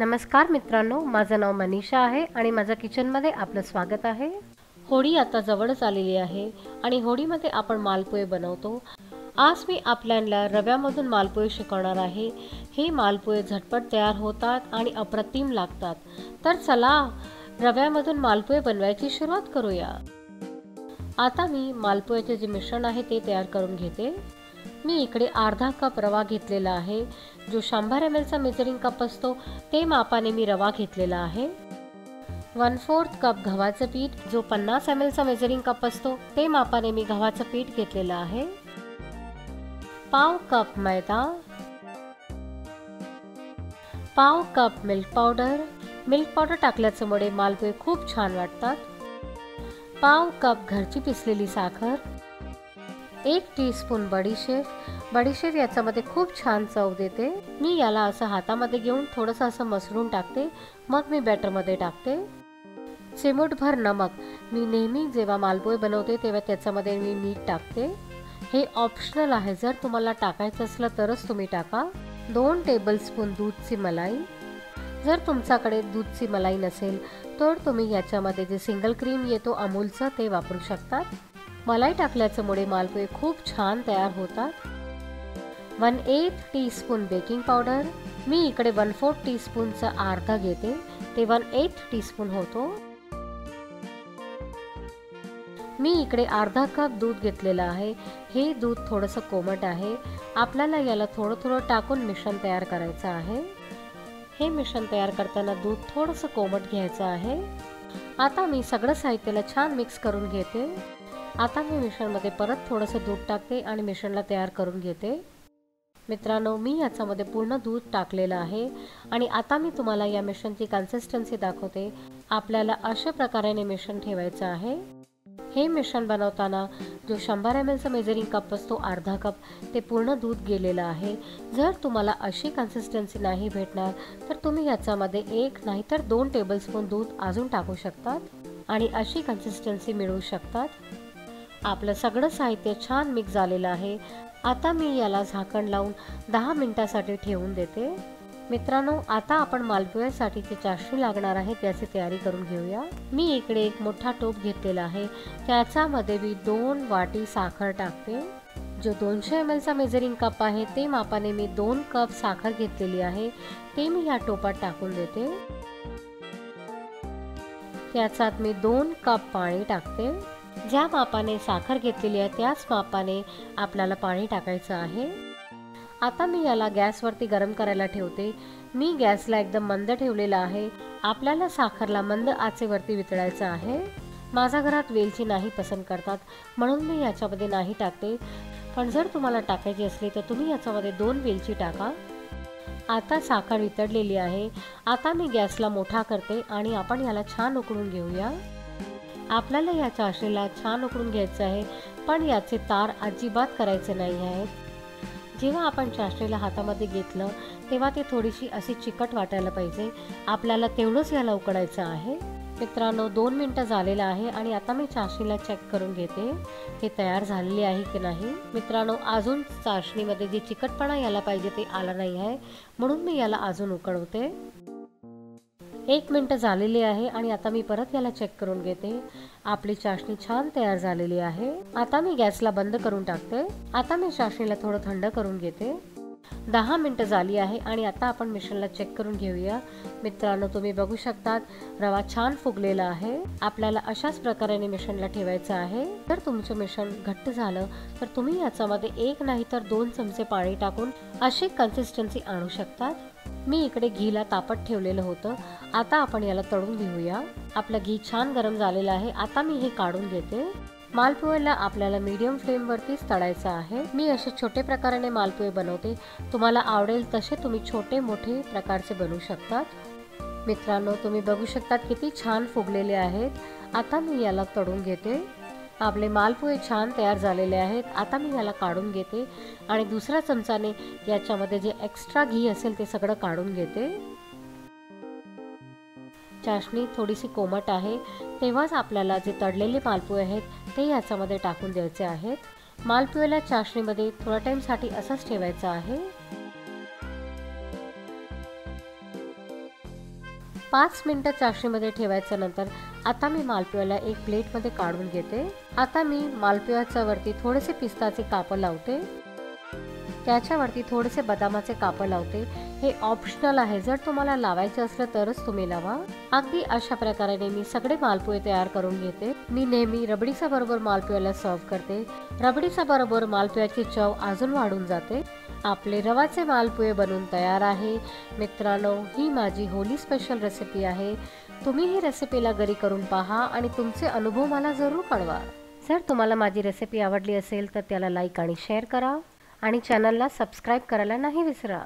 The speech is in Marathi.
नमस्कार मित्रांनो माझं नाव मनीषा आहे आणि माझ्या किचनमध्ये आपलं स्वागत आहे. होळी आता जवळच आलेली आहे आणि होळीमध्ये आपण मालपोहे बनवतो. आज मी आपल्याला रव्यामधून मालपोहे शिकवणार आहे. हे मालपोहे झटपट तयार होतात आणि अप्रतिम लागतात. तर चला रव्यामधून मालपोहे बनवायची सुरुवात करूया. आता मी मालपोह्याचे जे मिश्रण आहे ते तयार करून घेते. मी इकडे अर्धा कप रवा घेतलेला आहे. जो शंभर एम एलचा मेजरिंग कप असतो ते मापाने मी रवा घेतलेला आहे. वन फोर्थ कप गव्हाचं पीठ जो पन्नास एम एलचा मेजरिंग कप असतो ते मापाने मी गव्हाचं पीठ घेतलेलं आहे. पाव कप मैदा. पाव cup milk powder milk powder टाकल्याच्यामुळे मालपोहे खूप छान वाटतात. पाव कप घरची पिसलेली साखर. एक टीस्पून बडीशेप बडीशेप याच्यामध्ये खूप छान चव देते. मी याला असं हातामध्ये घेऊन थोडंसं असं मसरून टाकते. मग मी बॅटरमध्ये टाकते. चिमूटभर नमक. मी नेहमी जेव्हा मालपोहे बनवते तेव्हा त्याच्यामध्ये मी मीठ टाकते. हे ऑप्शनल आहे. जर तुम्हाला टाकायचं असलं तरच तुम्ही टाका. दोन टेबलस्पून दूधची मलाई. जर तुमच्याकडे दूधची मलाई नसेल तर तुम्ही याच्यामध्ये जे सिंगल क्रीम येतो अमूलचं ते वापरू शकतात. मलाई टाकल्याच्यामुळे मालपोहे खूप छान तयार होतात one eighth teaspoon baking powder. मी इकडे वन फोर्थ टीस्पूनचं अर्धा घेते. ते वन एथ टीस्पून होतो. मी इकडे अर्धा कप दूध घेतलेलं आहे. हे दूध थोडंसं कोमट आहे. आपल्याला याला थोडं थोडं टाकून मिश्रण तयार करायचं आहे. हे मिश्रण तयार करताना दूध थोडंसं कोमट घ्यायचं आहे. आता मी सगळं साहित्याला छान मिक्स करून घेते. आता मी मिश्रणमध्ये परत थोडंसं दूध टाकते आणि मिश्रणला तयार करून घेते. मित्रांनो मी याच्यामध्ये पूर्ण दूध टाकलेलं आहे आणि आता मी तुम्हाला या मिश्रणची कन्सिस्टन्सी दाखवते. आपल्याला अशा प्रकारे मिश्रण ठेवायचं आहे. हे मिश्रण बनवताना जो शंभर एम एलचा मेजरिंग कप असतो अर्धा कप ते पूर्ण दूध गेलेलं आहे. जर तुम्हाला अशी कन्सिस्टन्सी नाही भेटणार तर तुम्ही याच्यामध्ये एक नाहीतर दोन टेबलस्पून दूध अजून टाकू शकतात आणि अशी कन्सिस्टन्सी मिळवू शकतात. आपलं सगळं साहित्य छान मिक्स झालेलं आहे. आता मी याला झाकण लावून दहा मिनिटासाठी ठेवून देते. मित्रांनो आता आपण मालपुव्यासाठी जे चाशणी लागणार आहे त्याची तयारी करून घेऊया. मी इकडे एक मोठा टोप घेतलेला आहे. त्याच्यामध्ये मी दोन वाटी साखर टाकते. जो दोनशे एम एलचा मेजरिंग कप आहे ते मापाने मी दोन कप साखर घेतलेली आहे. ते मी ह्या टोपात टाकून देते. त्याच्यात मी दोन कप पाणी टाकते. ज्या मापाने साखर घेतलेली आहे त्याच मापाने आपल्याला पाणी टाकायचं आहे. आता मी याला गॅसवरती गरम करायला ठेवते. मी गॅसला एकदम मंद ठेवलेला आहे. आपल्याला साखरला मंद आचेवरती वितळायचं आहे. माझ्या घरात वेलची नाही पसंत करतात म्हणून मी याच्यामध्ये नाही टाकते. पण जर तुम्हाला टाकायची असली तर तुम्ही याच्यामध्ये दोन वेलची टाका. आता साखर वितळलेली आहे. आता मी गॅसला मोठा करते आणि आपण याला छान उकळून घेऊया. आपल्याला या चाशणीला छान उकळून घ्यायचं आहे पण याचे तार अजिबात करायचे नाही आहेत. जेव्हा आपण चाशणीला हातामध्ये घेतलं तेव्हा ते थोडीशी अशी चिकट वाटायला पाहिजे. आपल्याला तेवढंच याला उकडायचं आहे. मित्रांनो दोन मिनटं झालेलं आहे आणि आता मी चाशणीला चेक करून घेते हे तयार झालेले आहे की नाही. मित्रांनो अजून चाशणीमध्ये जे चिकटपणा याला पाहिजे ते आला नाही आहे म्हणून मी याला अजून उकळवते. एक मिनटं झालेली आहे आणि आता मी परत याला चेक करून घेते. आपली चाशणी छान तयार झालेली आहे. आता मी गॅसला बंद करून टाकते. आता मी चाशणीला थोडं थंड करून घेते. दहा मिनटं झाली आहे आणि आता आपण मिश्रणला चेक करून घेऊया. मित्रांनो तुम्ही बघू शकतात रवा छान फुगलेला आहे. आपल्याला अशाच प्रकारे मिश्रणला ठेवायचं आहे. जर तुमचं मिश्रण घट्ट झालं तर तुम्ही याच्यामध्ये एक नाही तर दोन चमचे पाणी टाकून अशी कन्सिस्टन्सी आणू शकतात. मी इकडे घीला तापत ठेवलेलं होतं. आता आपण याला तळून घेऊया. आपलं घी छान गरम झालेलं आहे. आता मी हे काढून घेते. मालपोहेला आपल्याला मीडियम फ्लेमवरतीच तळायचं आहे. मी असे छोटे प्रकाराने मालपुवे बनवते. तुम्हाला आवडेल तसे तुम्ही छोटे मोठे प्रकारचे बनवू शकतात. मित्रांनो तुम्ही बघू शकतात किती छान फुगलेले आहेत. आता मी याला तळून घेते. आपले मालपोहे छान तयार झालेले आहेत. आता मी ह्याला काढून घेते. आणि दुसऱ्या चमचाने याच्यामध्ये जे एक्स्ट्रा घी असेल ते सगळं काढून घेते. चाशणी थोडीशी कोमट आहे. तेव्हाच आपल्याला जे तळलेले मालपोहे आहेत ते याच्यामध्ये टाकून द्यायचे आहेत. मालपोहेला चाशणीमध्ये थोड्या टाईमसाठी असंच ठेवायचं आहे. पाच मिनटं चाशणीमध्ये ठेवायचं नंतर आता मी मालपुऱ्याला एक प्लेटमध्ये काढून घेते. आता मी मालपुऱ्याच्या वरती थोडेसे पिस्ताचे कापड लावते. त्याच्यावरती थोडेसे बदामाचे कापड लावते. हे ऑप्शनल आहे. जर तुम्हाला लावायचे असलं तरच तुम्ही लावा. अगदी अशा प्रकारे मी सगळे मालपुए तयार करून घेते. मी नेहमी रबडीचा बरोबर मालपुयाला सर्व करते. रबडीचा बरोबर मालपुयाची चव अजून वाढून जाते. आपले रवाचे मालपुए बनवून तयार आहे. मित्रांनो ही माझी होली स्पेशल रेसिपी आहे. तुम्ही ही रेसिपीला घरी करून पहा आणि तुमचे अनुभव मला जरूर कळवा. जर तुम्हाला माझी रेसिपी आवडली असेल तर त्याला लाईक आणि शेअर करा. आणि चॅनलला सबस्क्राईब करायला नाही विसरा.